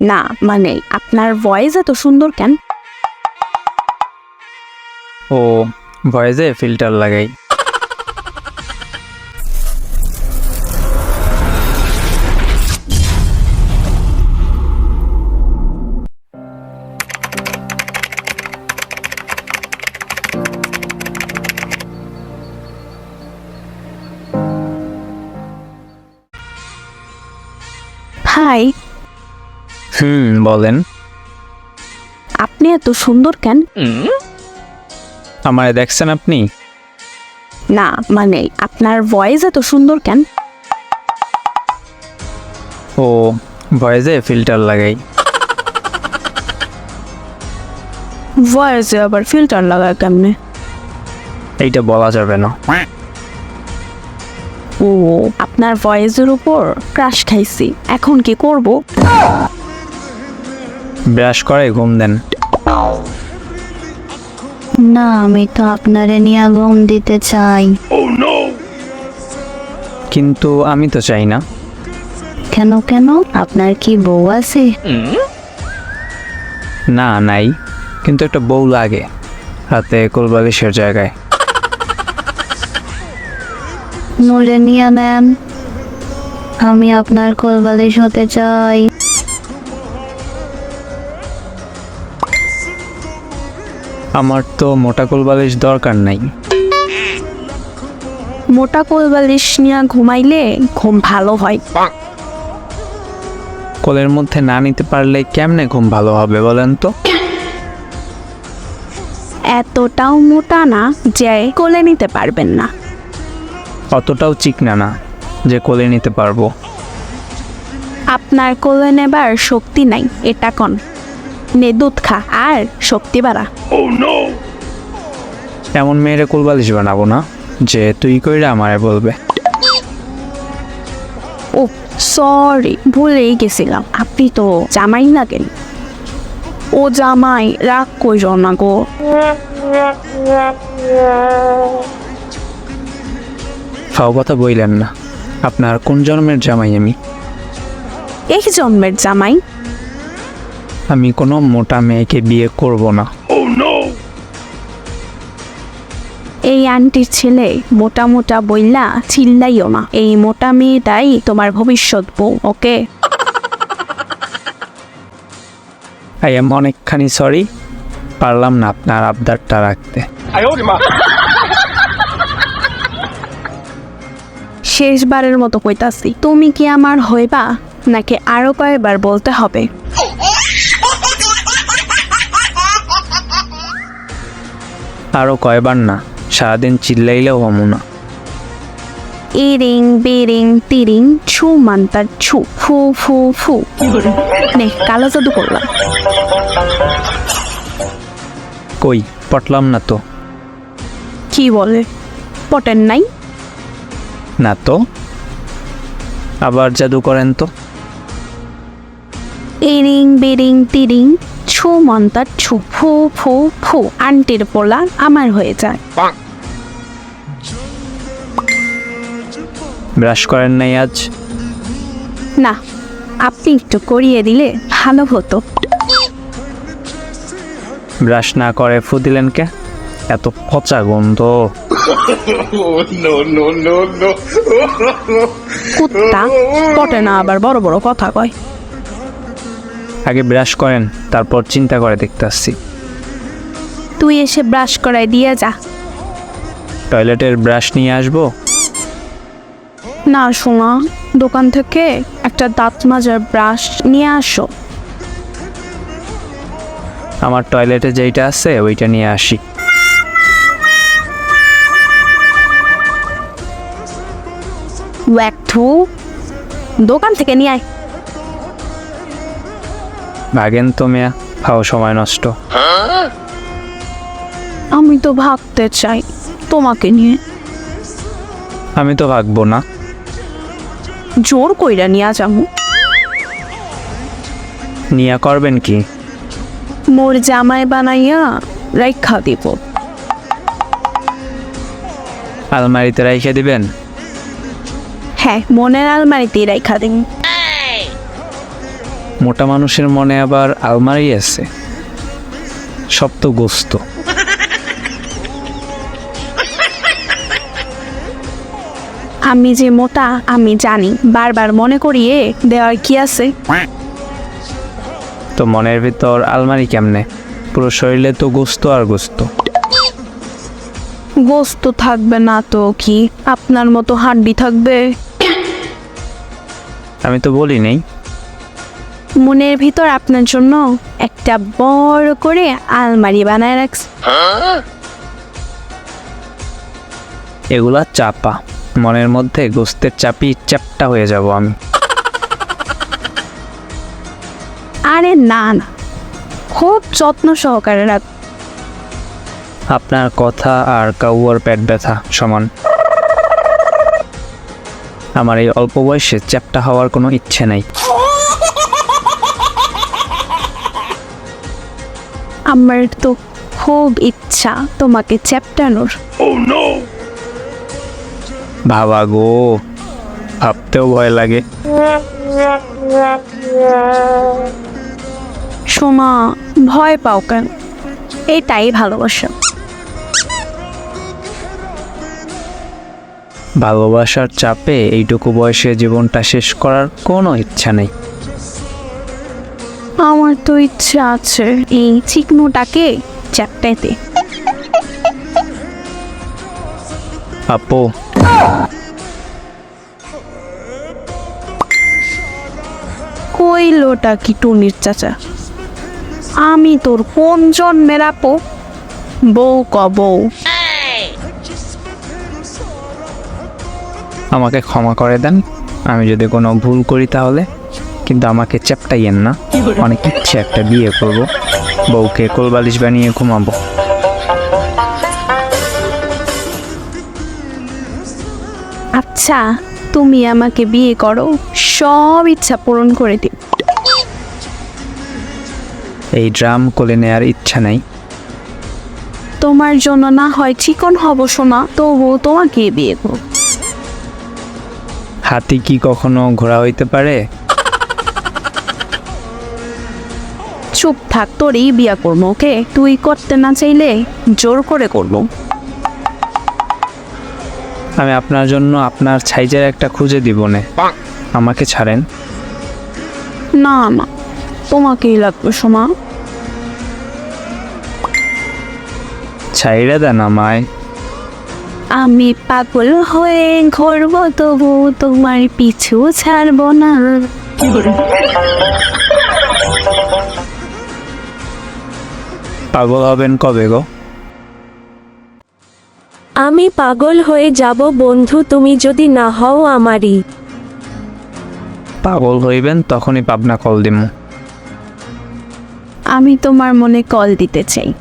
না মানে আপনার ভয়েস এত সুন্দর কেন? ও ভয়েসে ফিল্টার লাগাই। হাই হুম বলেন। আপনি এত সুন্দর কেন? আমায় দেখছেন আপনি? না মানে আপনার ভয়েস এত সুন্দর কেন? ও ভয়েসে ফিল্টার লাগাই। ভয়েসে আবার ফিল্টার লাগায় কেমনে? এইটা বলা যাবে না। ও আপনার ভয়েসের উপর ক্রাশ খাইছি। এখন কি করব? ব্রাশ করে ঘুম দেন। না আমি তো আপনারে নিয়ে ঘুম দিতে চাই। কিন্তু আমি তো চাই না। কেন কেন? আপনার কি বউ আছে? না নাই। কিন্তু একটা বউ লাগে হাতে কোলবালিশের জায়গায়। নলে নিয়ে নেন আমি আপনার কোলবালিশ হতে চাই। আমার তো মোটা কোলবালিশ দরকার নাই। মোটা কোলবালিশ নিয়ে ঘুমাইলে ঘুম ভালো হয়। কোলের মধ্যে না নিতে পারলে কেমনে ঘুম ভালো হবে বলেন তো? এতটাও মোটা না যে কোলে নিতে পারবেন না। অতটাও চিকনা না যে কোলে নিতে পারব। আপনার কোলে নেবার শক্তি নাই এটা কন? নে দুধ খা আর শক্তি বাড়া। এমন মেয়েরে কোলবালিশ বানাবো না যে তুই কইরা আমারে বলবে। ও সরি ভুলেই গেছিলাম। আপনি তো জামাই লাগেন ও জামাই রাগ কইর না গো। ফাও কথা বইলেন না। আপনার কোন জন্মের জামাই আমি? এই জন্মের জামাই? আমি কোনো মোটা মেয়েকে বিয়ে করব না। এই আন্টির ছেলে মোটা মোটা বইলা চিল্লাইও না। এই মোটা মেয়েটাই তোমার ভবিষ্যৎ বউ ওকে? আই এম অনেকখানি সরি পারলাম না আপনার আবদারটা রাখতে। শেষবারের মতো কইতাছি তুমি কি আমার হইবা? নাকি আরও কয়েকবার বলতে হবে? আরও কয়বার না সারাদিন চিল্লাইলেও হমু না। ইরিং বিরিং তিরিং ছু মান্তার ছু ফু ফু ফু। নে কালো জাদু করলাম। কই পটলাম না তো। কি বলে? পটেন নাই? না তো। আবার জাদু করেন তো। ইরিং বিরিং তিরিং ছু মন্তার ছু ফু ফু ফু আন্টির পোলা আমার হয়ে যায়। ব্রাশ করেন নাই আজ? না আপনি একটু করিয়ে দিলে ভালো হতো। ব্রাশ না করে ফু দিলেন কে? এত পচা গন্ধ। কুত্তা পটে না আবার বড় বড় কথা কয়। আগে ব্রাশ করেন তারপর চিন্তা করে দেখতে আসছি। তুই এসে ব্রাশ করাই দিয়ে যা। টয়লেটের ব্রাশ নিয়ে আসব? না শোনা দোকান থেকে একটা দাঁত মাজার ব্রাশ নিয়ে আসো। আমার টয়লেটে যেইটা আছে ওইটা নিয়ে আসি। ওয়াক দোকান থেকে নিয়ে আয়। ভাগেন তো মেয়া খাও সময় নষ্ট। আমি তো ভাগতে চাই তোমাকে নিয়ে। আমি তো ভাগবো না। জোর কইরা নিয়ে যাব নিয়া করবেন কি? মোর জামাই বানাইয়া রাইখা দিব। আলমারিতে রাইখে দিবেন? হ্যাঁ মনের আলমারিতেই রাইখা দিন মোটা মানুষের মনে আবার আলমারি আছে। সব তো গোস্ত। আমি যে মোটা আমি জানি। বারবার মনে করিয়ে দেওয়ার কি আছে? তো মনের ভিতর আলমারি কেমনে? পুরো শরীরে তো গোস্ত আর গোস্ত। গোস্ত থাকবে না তো কি? আপনার মতো হাড্ডি থাকবে। আমি তো বলি নেই। মনের ভিতর আপনার জন্য একটা বড় করে আলমারি বানায় রাখছি। এগুলা চাপা। মনের মধ্যে গোস্তের চাপি চ্যাপটা হয়ে যাব আমি। আরে না না। খুব যত্ন সহকারে রাখ। আপনার কথা আর কাউয়ার পেট ব্যথা সমান। আমার এই অল্প বয়সে চ্যাপটা হওয়ার কোনো ইচ্ছে নাই। আমার তো খুব ইচ্ছা তোমাকে চ্যাপটানোর। ভাবা গো ভাবতেও ভয় লাগে। সোমা ভয় পাও কেন? এটাই ভালোবাসা। ভালোবাসার চাপে এইটুকু বয়সে জীবনটা শেষ করার কোনো ইচ্ছা নেই। আমার তো ইচ্ছা আছে এই চিকনোটাকে চ্যাপটাইতে। আপু। কইলোটা কি টুনির চাচা? আমি তোর কোন জন্মের আপু? বউ ক বউ। আমাকে ক্ষমা করে দেন। আমি যদি কোনো ভুল করি তাহলে? কিন্তু আমাকে চ্যাপটাইয়েন না। অনেক ইচ্ছে একটা বিয়ে করব। বউকে কোলবালিশ বানিয়ে ঘুমাবো। আচ্ছা তুমি আমাকে বিয়ে করো সব ইচ্ছা পূরণ করে দিও। এই ড্রাম কোলে নেয়ার ইচ্ছা নাই। তোমার জন্য না হয় চিকন হব শোনা তবুও তোমাকে বিয়ে করো হাতি কি কখনো ঘোড়া হইতে পারে? চুপ থাক তোরই বিয়া করব ওকে? তুই করতে না চাইলে জোর করে করব। আমি আপনার জন্য আপনার সাইজের একটা খুঁজে দিব নে। আমাকে ছাড়েন। না না তোমাকেই লাগবে সোমা। ছাইড়ে দেন আমায়। আমি পাগল হয়ে ঘুরব তবু তোমার পিছু ছাড়বো না। পাগল হবেন কবে গো? আমি পাগল হয়ে যাব বন্ধু তুমি যদি না হও আমারই। পাগল হইবেন তখনই পাবনা কল দিমু। আমি তোমার মনে কল দিতে চাই।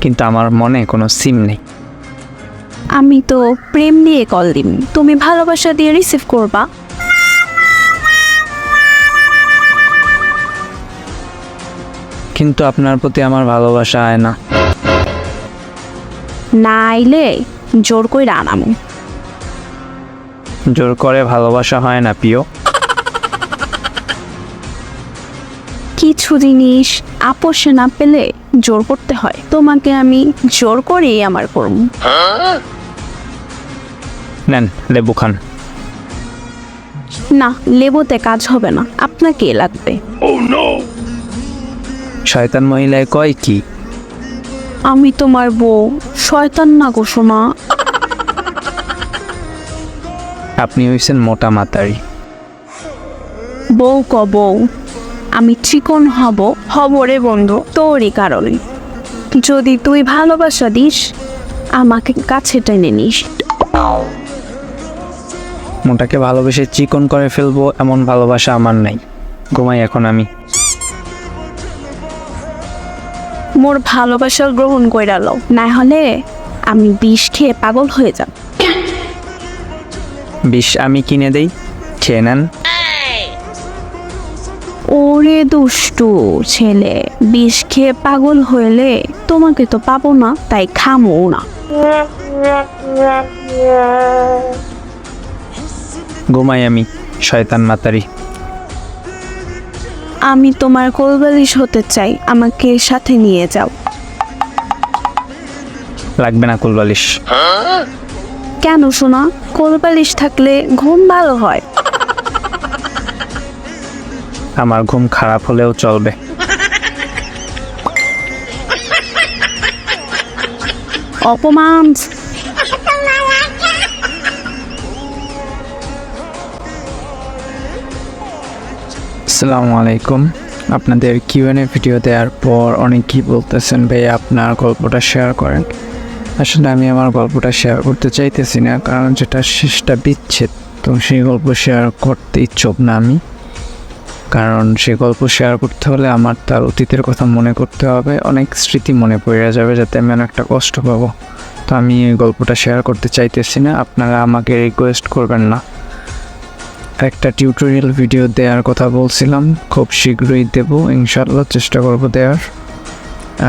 কিন্তু আমার মনে কোনো সিম নেই। আমি তো প্রেম দিয়ে কল দিম। তুমি ভালোবাসা দিয়ে রিসিভ করবা। কিন্তু আপনার প্রতি আমার ভালোবাসা আয় না। না আইলে জোর করে আনামো। জোর করে ভালোবাসা হয় না প্রিয়। কিছু জিনিস আপোষে না পেলে জোর করতে হয়। তোমাকে আমি জোর করেই আমার করব নেন লেবু খান। না লেবুতে কাজ হবে না। আপনাকে লাগবে। শয়তান মহিলায় কয় কি? আমি তোমার বউ। শয়তান না ঘোষণা আপনি হইছেন মোটা মাতারি। বউ ক বউ। আমি চিকন হব হব রে বন্ধু তোরই কারণে। যদি তুই ভালোবাসা দিস আমাকে কাছে টেনে নিস। মোটাকে ভালোবেসে চিকন করে ফেলব এমন ভালোবাসা আমার নাই। ঘুমাই এখন আমি। মোর ভালোবাসা গ্রহণ কইরা লও না হলে আমি বিষ খেয়ে পাগল হয়ে যাব। বিষ আমি কিনে দেই খেয়ে নেন। ওরে দুষ্টু ছেলে বিষ খেয়ে পাগল হইলে তোমাকে তো পাবো না তাই খামো না। ঘুমাই আমি শয়তান মাতারি। আমি তোমার কোলবালিশ হতে চাই। আমাকে সাথে নিয়ে যাও। লাগবে না কোলবালিশ। কেন শোনা কোলবালিশ থাকলে ঘুম ভালো হয়। আমার ঘুম খারাপ হলেও চলবে। অপমান। আসসালামু আলাইকুম। আপনাদের কিউএনএ ভিডিও দেওয়ার পর অনেকেই বলতেছেন, ভাই, আপনার গল্পটা শেয়ার করেন। আসলে আমি আমার গল্পটা শেয়ার করতে চাইতেছি না, কারণ যেটা শেষটা বিচ্ছেদ। তো সেই গল্প শেয়ার করতে ইচ্ছুক না আমি। কারণ সে গল্প শেয়ার করতে হলে আমার তার অতীতের কথা মনে করতে হবে। অনেক স্মৃতি মনে পড়ে যাবে যাতে আমি অনেকটা কষ্ট পাবো। তো আমি এই গল্পটা শেয়ার করতে চাইতেছি না। আপনারা আমাকে রিকোয়েস্ট করবেন না। একটা টিউটোরিয়াল ভিডিও দেওয়ার কথা বলছিলাম। খুব শীঘ্রই দেব ইনশাল্লাহ চেষ্টা করব দেওয়ার।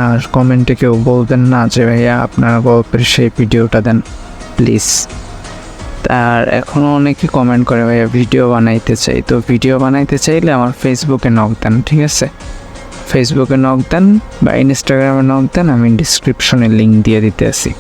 আর কমেন্টে কেউ বলবেন না যে, ভাইয়া, আপনার গল্পের সেই ভিডিওটা দেন প্লিজ আর এখনও অনেকে কমেন্ট করে, ভাইয়া ভিডিও বানাইতে চাই। তো ভিডিও বানাইতে চাইলে আমার ফেসবুকে নক দেন, ঠিক আছে? ফেসবুকে নক দেন বা ইনস্টাগ্রামে নক দেন, আমি ডিসক্রিপশনে লিঙ্ক দিয়ে দিতে আসি